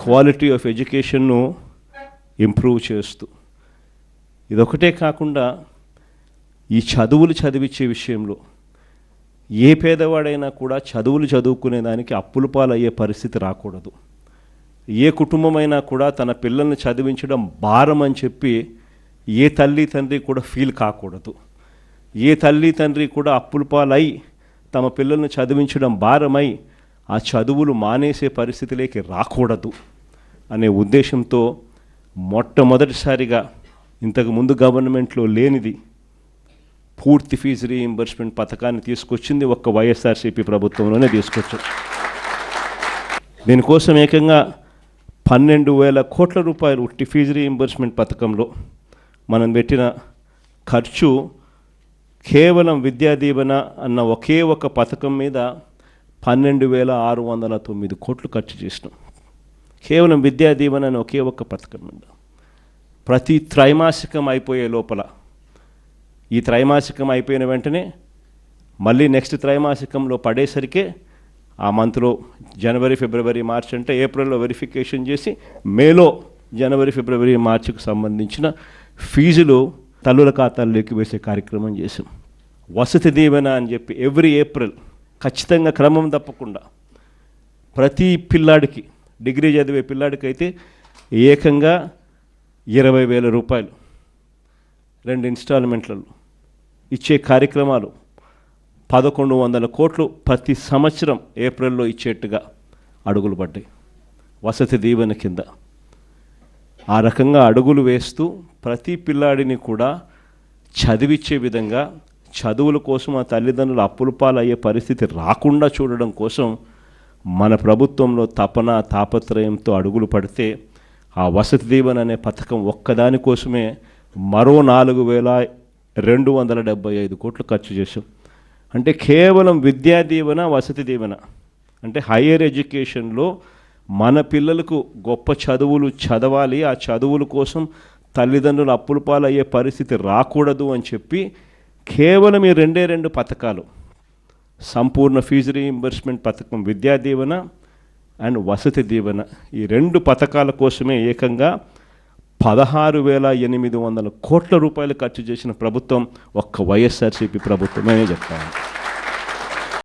Quality of ఎడ్యుకేషన్ను improve చేస్తూ. ఇదొకటే కాకుండా ఈ చదువులు చదివించే విషయంలో ఏ పేదవాడైనా కూడా చదువులు చదువుకునే దానికి పాలయ్యే పరిస్థితి రాకూడదు. ఏ కుటుంబమైనా కూడా తన పిల్లల్ని చదివించడం భారం అని చెప్పి ఏ తల్లి తండ్రి కూడా ఫీల్ కాకూడదు. ఏ తల్లి తండ్రి కూడా అప్పులు పాలై తమ పిల్లల్ని చదివించడం భారమై ఆ చదువులు మానేసే పరిస్థితిలోకి రాకూడదు అనే ఉద్దేశంతో మొట్టమొదటిసారిగా ఇంతకు ముందు గవర్నమెంట్లో లేనిది పూర్తి ఫీజు రీయింబర్స్మెంట్ పథకాన్ని తీసుకొచ్చింది ఒక్క వైఎస్ఆర్సీపీ ప్రభుత్వంలోనే తీసుకొచ్చారు దీనికోసం ఏకంగా పన్నెండు వేల కోట్ల రూపాయలు ఉట్టి ఫీజు రీయింబర్స్మెంట్ పథకంలో మనం పెట్టిన ఖర్చు కేవలం విద్యా దీవెన అన్న ఒకే ఒక పథకం మీద పన్నెండు వేల ఆరు వందల తొమ్మిది కోట్లు ఖర్చు చేసినాం. కేవలం విద్యా దీవెన అని ఒకే ఒక పథకం మీద ప్రతి త్రైమాసికం అయిపోయే లోపల ఈ త్రైమాసికం అయిపోయిన వెంటనే మళ్ళీ నెక్స్ట్ త్రైమాసికంలో పడేసరికే ఆ మంత్లో జనవరి ఫిబ్రవరి మార్చ్ అంటే ఏప్రిల్లో వెరిఫికేషన్ చేసి మేలో జనవరి ఫిబ్రవరి మార్చికి సంబంధించిన ఫీజులు తల్లుల ఖాతాల్లోకి వేసే కార్యక్రమం చేసాం వసతి దీవెన అని చెప్పి ఎవ్రీ ఏప్రిల్ ఖచ్చితంగా క్రమం తప్పకుండా. ప్రతి పిల్లాడికి డిగ్రీ చదివే పిల్లాడికి అయితే ఏకంగా ఇరవై వేల రూపాయలు రెండు ఇన్స్టాల్మెంట్లలో ఇచ్చే కార్యక్రమాలు పదకొండు వందల కోట్లు ప్రతి సంవత్సరం ఏప్రిల్లో ఇచ్చేట్టుగా అడుగులు పడ్డాయి. వసతి దీవెన కింద. ఆ రకంగా అడుగులు వేస్తూ ప్రతి పిల్లాడిని కూడా చదివిచ్చే విధంగా చదువుల కోసం ఆ తల్లిదండ్రులు అప్పుల పాలయ్యే పరిస్థితి రాకుండా చూడడం కోసం మన ప్రభుత్వంలో తపన తాపత్రయంతో అడుగులు పడితే ఆ వసతి దీవెన అనే పథకం ఒక్కదాని కోసమే మరో నాలుగు వేల రెండు వందల డెబ్బై ఐదు కోట్లు ఖర్చు చేశాం. అంటే కేవలం విద్యా దీవెన వసతి దీవెన. అంటే హయ్యర్ ఎడ్యుకేషన్లో మన పిల్లలకు గొప్ప చదువులు చదవాలి. ఆ చదువుల కోసం తల్లిదండ్రులు అప్పుల పాలయ్యే పరిస్థితి రాకూడదు అని చెప్పి కేవలం ఈ రెండే రెండు పథకాలు. సంపూర్ణ ఫీజు రీఇంబర్స్మెంట్ పథకం విద్యా దీవెన అండ్ వసతి దీవెన. ఈ రెండు పథకాల కోసమే ఏకంగా పదహారు వేల ఎనిమిది వందల కోట్ల రూపాయలు ఖర్చు చేసిన ప్రభుత్వం ఒక్క వైఎస్ఆర్సీపీ ప్రభుత్వమే చెప్తాను.